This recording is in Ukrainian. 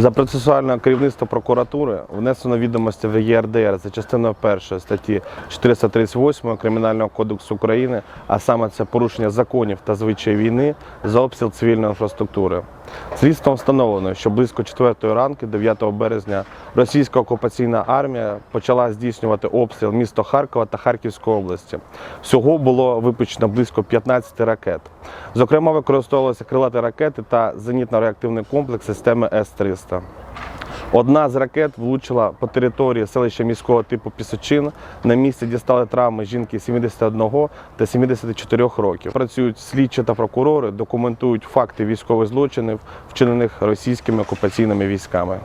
За процесуальне керівництво прокуратури внесено відомості в ЄРДР за частиною 1 статті 438 Кримінального кодексу України, а саме це порушення законів та звичаї війни за обстріл цивільної інфраструктури. Слідством встановлено, що близько 4 ранку, 9 березня, російська окупаційна армія почала здійснювати обстріл міста Харкова та Харківської області. Всього було випущено близько 15 ракет. Зокрема, використовувалися крилаті ракети та зенітно-реактивний комплекс системи С-300. Одна з ракет влучила по території селища міського типу Пісочин. На місці дістали травми жінки 71 та 74 років. Працюють слідчі та прокурори, документують факти військових злочинів, вчинених російськими окупаційними військами.